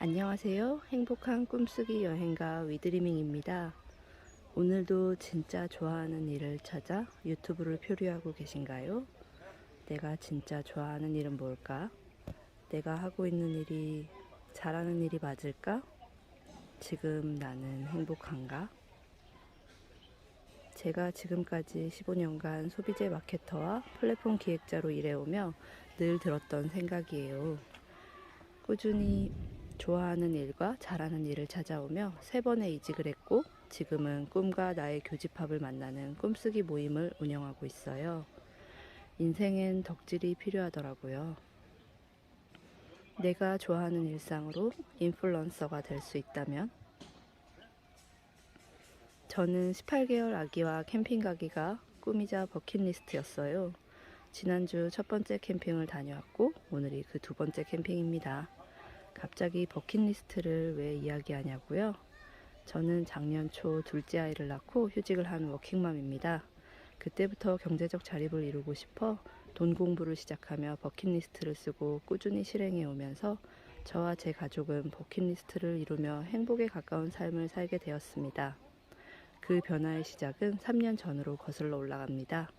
안녕하세요. 행복한 꿈쓰기 여행가 위드리밍입니다. 오늘도 진짜 좋아하는 일을 찾아 유튜브를 표류하고 계신가요? 내가 진짜 좋아하는 일은 뭘까? 내가 하고 있는 일이 잘하는 일이 맞을까? 지금 나는 행복한가? 제가 지금까지 15년간 소비재 마케터와 플랫폼 기획자로 일해오며 늘 들었던 생각이에요. 꾸준히 좋아하는 일과 잘하는 일을 찾아오며 세 번의 이직을 했고 지금은 꿈과 나의 교집합을 만나는 꿈쓰기 모임을 운영하고 있어요. 인생엔 덕질이 필요하더라고요. 내가 좋아하는 일상으로 인플루언서가 될 수 있다면 저는 18개월 아기와 캠핑 가기가 꿈이자 버킷리스트였어요. 지난주 첫 번째 캠핑을 다녀왔고 오늘이 그 두 번째 캠핑입니다. 갑자기 버킷리스트를 왜 이야기하냐고요? 저는 작년 초 둘째 아이를 낳고 휴직을 한 워킹맘입니다. 그때부터 경제적 자립을 이루고 싶어 돈 공부를 시작하며 버킷리스트를 쓰고 꾸준히 실행해 오면서 저와 제 가족은 버킷리스트를 이루며 행복에 가까운 삶을 살게 되었습니다. 그 변화의 시작은 3년 전으로 거슬러 올라갑니다.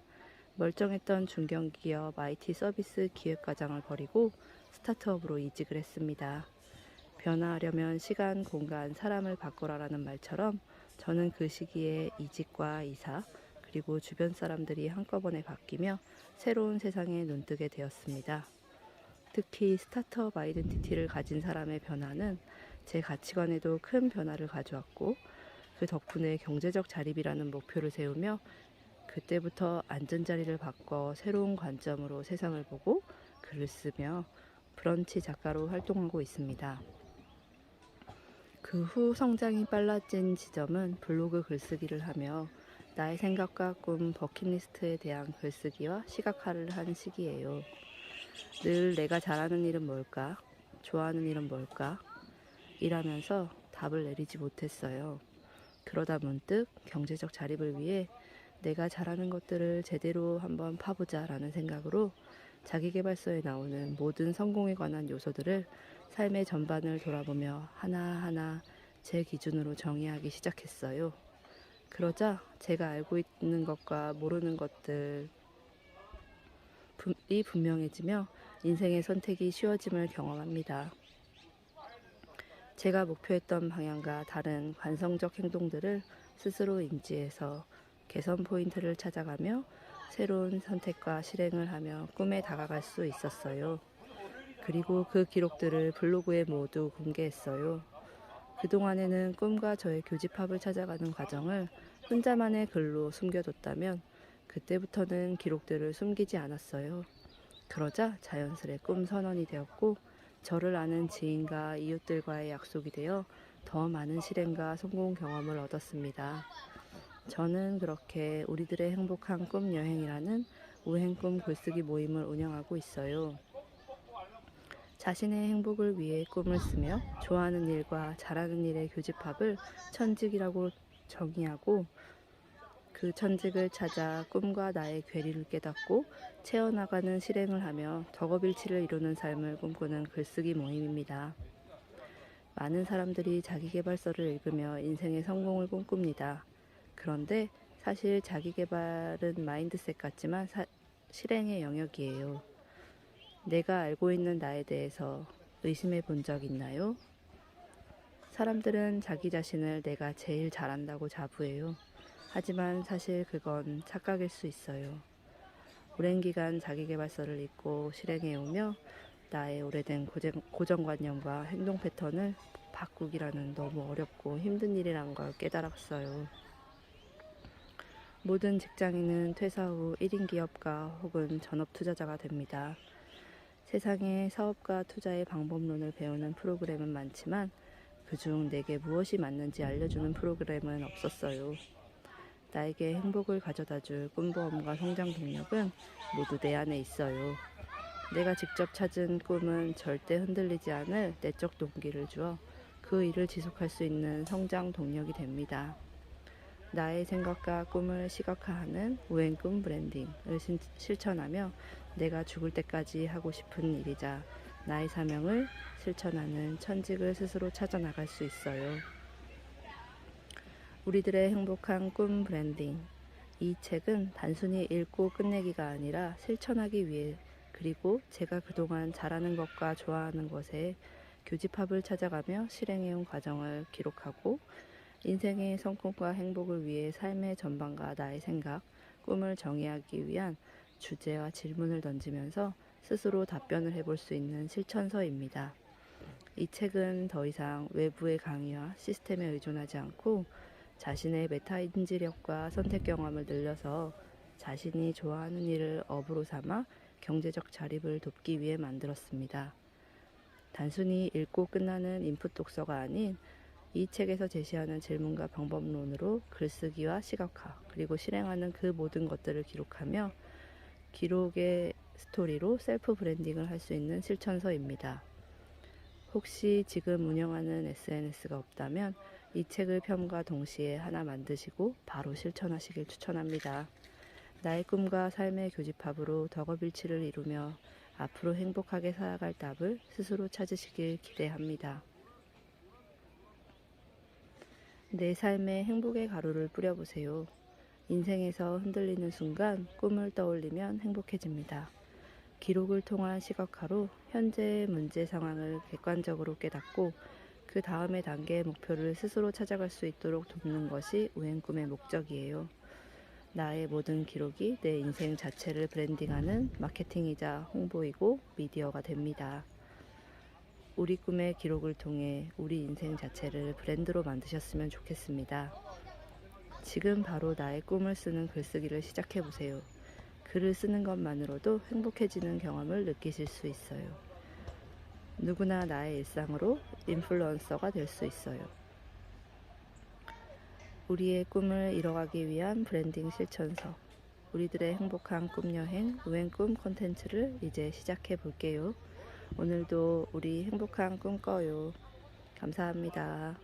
멀쩡했던 중견기업 IT 서비스 기획과장을 버리고 스타트업으로 이직을 했습니다. 변화하려면 시간, 공간, 사람을 바꾸라라는 말처럼 저는 그 시기에 이직과 이사, 그리고 주변 사람들이 한꺼번에 바뀌며 새로운 세상에 눈뜨게 되었습니다. 특히 스타트업 아이덴티티를 가진 사람의 변화는 제 가치관에도 큰 변화를 가져왔고 그 덕분에 경제적 자립이라는 목표를 세우며 그때부터 안전자리를 바꿔 새로운 관점으로 세상을 보고 글을 쓰며 브런치 작가로 활동하고 있습니다. 그 후 성장이 빨라진 지점은 블로그 글쓰기를 하며 나의 생각과 꿈 버킷리스트에 대한 글쓰기와 시각화를 한 시기예요. 늘 내가 잘하는 일은 뭘까? 좋아하는 일은 뭘까? 일하면서 답을 내리지 못했어요. 그러다 문득 경제적 자립을 위해 내가 잘하는 것들을 제대로 한번 파보자 라는 생각으로 자기계발서에 나오는 모든 성공에 관한 요소들을 삶의 전반을 돌아보며 하나하나 제 기준으로 정의하기 시작했어요. 그러자 제가 알고 있는 것과 모르는 것들이 분명해지며 인생의 선택이 쉬워짐을 경험합니다. 제가 목표했던 방향과 다른 관성적 행동들을 스스로 인지해서 개선 포인트를 찾아가며 새로운 선택과 실행을 하며 꿈에 다가갈 수 있었어요. 그리고 그 기록들을 블로그에 모두 공개했어요. 그동안에는 꿈과 저의 교집합을 찾아가는 과정을 혼자만의 글로 숨겨뒀다면 그때부터는 기록들을 숨기지 않았어요. 그러자 자연스레 꿈 선언이 되었고 저를 아는 지인과 이웃들과의 약속이 되어 더 많은 실행과 성공 경험을 얻었습니다. 저는 그렇게 우리들의 행복한 꿈 여행이라는 우행꿈 글쓰기 모임을 운영하고 있어요. 자신의 행복을 위해 꿈을 쓰며 좋아하는 일과 잘하는 일의 교집합을 천직이라고 정의하고 그 천직을 찾아 꿈과 나의 괴리를 깨닫고 채워나가는 실행을 하며 덕업일치를 이루는 삶을 꿈꾸는 글쓰기 모임입니다. 많은 사람들이 자기계발서를 읽으며 인생의 성공을 꿈꿉니다. 그런데 사실 자기계발은 마인드셋 같지만 사, 실행의 영역이에요. 내가 알고 있는 나에 대해서 의심해 본 적 있나요? 사람들은 자기 자신을 내가 제일 잘한다고 자부해요. 하지만 사실 그건 착각일 수 있어요. 오랜 기간 자기계발서를 읽고 실행해오며 나의 오래된 고정 관념과 행동 패턴을 바꾸기라는 너무 어렵고 힘든 일이란 걸 깨달았어요. 모든 직장인은 퇴사 후 1인 기업가 혹은 전업 투자자가 됩니다. 세상에 사업과 투자의 방법론을 배우는 프로그램은 많지만 그중 내게 무엇이 맞는지 알려주는 프로그램은 없었어요. 나에게 행복을 가져다 줄 꿈보험과 성장 동력은 모두 내 안에 있어요. 내가 직접 찾은 꿈은 절대 흔들리지 않을 내적 동기를 주어 그 일을 지속할 수 있는 성장 동력이 됩니다. 나의 생각과 꿈을 시각화하는 우행꿈 브랜딩을 실천하며 내가 죽을 때까지 하고 싶은 일이자 나의 사명을 실천하는 천직을 스스로 찾아 나갈 수 있어요. 우리들의 행복한 꿈 브랜딩. 이 책은 단순히 읽고 끝내기가 아니라 실천하기 위해 그리고 제가 그동안 잘하는 것과 좋아하는 것에 교집합을 찾아가며 실행해온 과정을 기록하고 인생의 성공과 행복을 위해 삶의 전반과 나의 생각, 꿈을 정의하기 위한 주제와 질문을 던지면서 스스로 답변을 해볼 수 있는 실천서입니다. 이 책은 더 이상 외부의 강의와 시스템에 의존하지 않고 자신의 메타 인지력과 선택 경험을 늘려서 자신이 좋아하는 일을 업으로 삼아 경제적 자립을 돕기 위해 만들었습니다. 단순히 읽고 끝나는 인풋 독서가 아닌 이 책에서 제시하는 질문과 방법론으로 글쓰기와 시각화 그리고 실행하는 그 모든 것들을 기록하며 기록의 스토리로 셀프 브랜딩을 할 수 있는 실천서입니다. 혹시 지금 운영하는 SNS가 없다면 이 책을 펴과 동시에 하나 만드시고 바로 실천하시길 추천합니다. 나의 꿈과 삶의 교집합으로 덕업일치를 이루며 앞으로 행복하게 살아갈 답을 스스로 찾으시길 기대합니다. 내 삶에 행복의 가루를 뿌려보세요. 인생에서 흔들리는 순간 꿈을 떠올리면 행복해집니다. 기록을 통한 시각화로 현재의 문제 상황을 객관적으로 깨닫고 그 다음의 단계의 목표를 스스로 찾아갈 수 있도록 돕는 것이 우행 꿈의 목적이에요. 나의 모든 기록이 내 인생 자체를 브랜딩하는 마케팅이자 홍보이고 미디어가 됩니다. 우리 꿈의 기록을 통해 우리 인생 자체를 브랜드로 만드셨으면 좋겠습니다. 지금 바로 나의 꿈을 쓰는 글쓰기를 시작해 보세요. 글을 쓰는 것만으로도 행복해지는 경험을 느끼실 수 있어요. 누구나 나의 일상으로 인플루언서가 될 수 있어요. 우리의 꿈을 이뤄가기 위한 브랜딩 실천서. 우리들의 행복한 꿈 여행, 우행 꿈 콘텐츠를 이제 시작해 볼게요. 오늘도 우리 행복한 꿈 꿔요. 감사합니다.